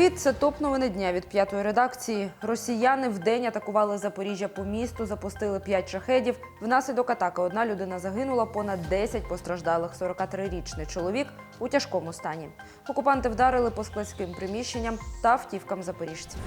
Привіт, це топ новини дня від п'ятої редакції. Росіяни вдень атакували Запоріжжя по місту, запустили п'ять шахедів. Внаслідок атаки одна людина загинула, понад 10 постраждалих. 43-річний чоловік у тяжкому стані. Окупанти вдарили по складським приміщенням та автівкам запоріжців.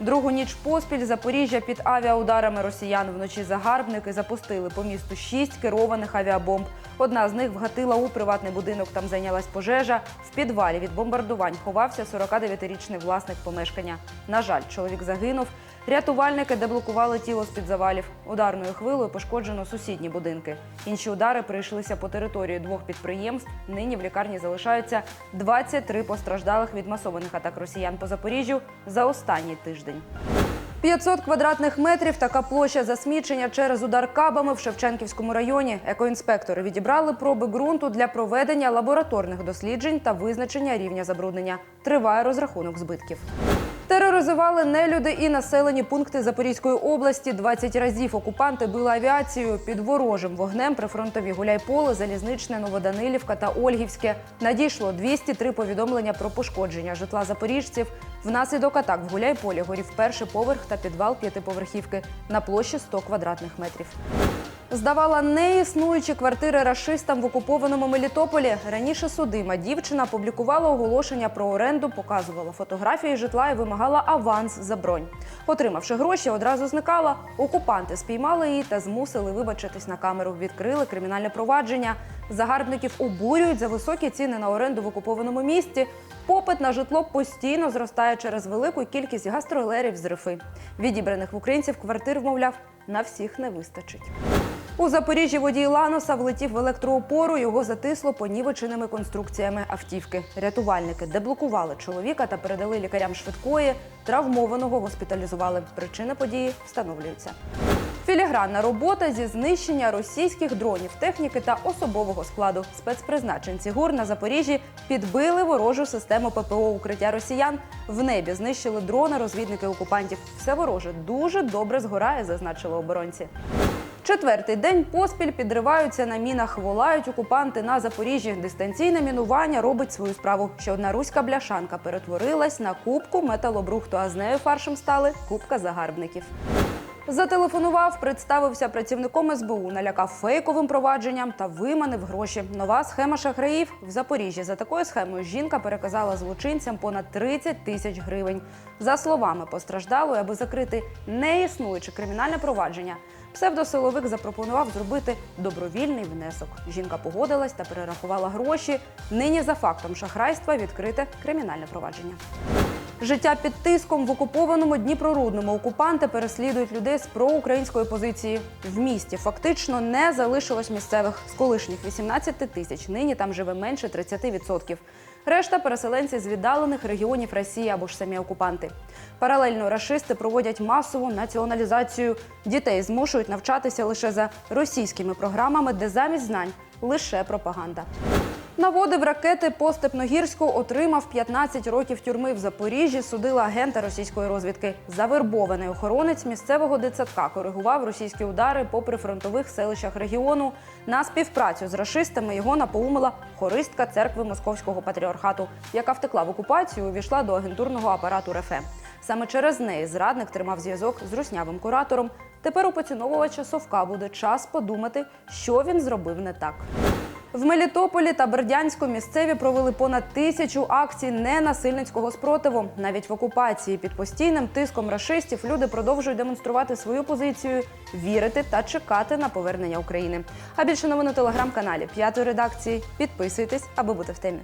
Другу ніч поспіль Запоріжжя під авіаударами росіян вночі загарбники запустили по місту шість керованих авіабомб. Одна з них вгатила у приватний будинок. Там зайнялась пожежа. В підвалі від бомбардувань ховався 49-річний власник помешкання. На жаль, чоловік загинув. Рятувальники деблокували тіло з-під завалів. Ударною хвилою пошкоджено сусідні будинки. Інші удари прийшлися по території двох підприємств. Нині в лікарні залишаються 23 постраждалих від масованих атак росіян по Запоріжжю за останній тиждень. 500 квадратних метрів така площа засмічення через удар кабами в Шевченківському районі. Екоінспектори відібрали проби ґрунту для проведення лабораторних досліджень та визначення рівня забруднення. Триває розрахунок збитків. Тероризували нелюди і населені пункти Запорізької області. 20 разів окупанти били авіацією під ворожим вогнем прифронтові Гуляйполе, Залізничне, Новоданилівка та Ольгівське. Надійшло 203 повідомлення про пошкодження житла запоріжців. Внаслідок атак в Гуляйполі горів перший поверх та підвал п'ятиповерхівки на площі 100 квадратних метрів. Здавала неіснуючі квартири рашистам в окупованому Мелітополі. Раніше судима дівчина публікувала оголошення про оренду, показувала фотографії житла і вимагала аванс за бронь. Отримавши гроші, одразу зникала. Окупанти спіймали її та змусили вибачитись на камеру. Відкрили кримінальне провадження. Загарбників обурюють за високі ціни на оренду в окупованому місті. Попит на житло постійно зростає через велику кількість гастролерів з рифи. Відібраних в українців квартир, мовляв, на всіх не вистачить. У Запоріжжі водій Ланоса влетів в електроопору. Його затисло понівеченими конструкціями автівки. Рятувальники деблокували чоловіка та передали лікарям швидкої. Травмованого госпіталізували. Причини події встановлюються. Філігранна робота зі знищення російських дронів, техніки та особового складу. Спецпризначенці ГУР на Запоріжжі підбили ворожу систему ППО укриття росіян. В небі знищили дрони розвідники окупантів. Все вороже дуже добре згорає, зазначили оборонці. Четвертий день поспіль підриваються на мінах, волають окупанти на Запоріжжі. Дистанційне мінування робить свою справу. Ще одна руська бляшанка перетворилась на кубку металобрухту, а з нею фаршем стали кубка загарбників. Зателефонував, представився працівником СБУ, налякав фейковим провадженням та виманив гроші. Нова схема шахраїв в Запоріжжі. За такою схемою жінка переказала злочинцям понад 30 тисяч гривень. За словами постраждалої, аби закрити неіснуюче кримінальне провадження, псевдосиловик запропонував зробити добровільний внесок. Жінка погодилась та перерахувала гроші. Нині за фактом шахрайства відкрите кримінальне провадження. Життя під тиском в окупованому Дніпрорудному окупанти переслідують людей з проукраїнської позиції. В місті фактично не залишилось місцевих з колишніх 18 тисяч. Нині там живе менше 30%. Решта переселенці з віддалених регіонів Росії або ж самі окупанти. Паралельно рашисти проводять масову націоналізацію. Дітей змушують навчатися лише за російськими програмами, де замість знань лише пропаганда. Наводив ракети по Степногірську, отримав 15 років тюрми в Запоріжжі. Судила агента російської розвідки. Завербований охоронець місцевого дитсадка коригував російські удари по прифронтових селищах регіону. На співпрацю з рашистами його напоумила хористка церкви Московського патріархату, яка втекла в окупацію, і увійшла до агентурного апарату РФ. Саме через неї зрадник тримав зв'язок з руснявим куратором. Тепер у поціновувача совка буде час подумати, що він зробив не так. В Мелітополі та Бердянську місцеві провели понад тисячу акцій ненасильницького спротиву. Навіть в окупації під постійним тиском рашистів люди продовжують демонструвати свою позицію, вірити та чекати на повернення України. А більше новин у телеграм-каналі п'ятої редакції. Підписуйтесь, аби бути в темі.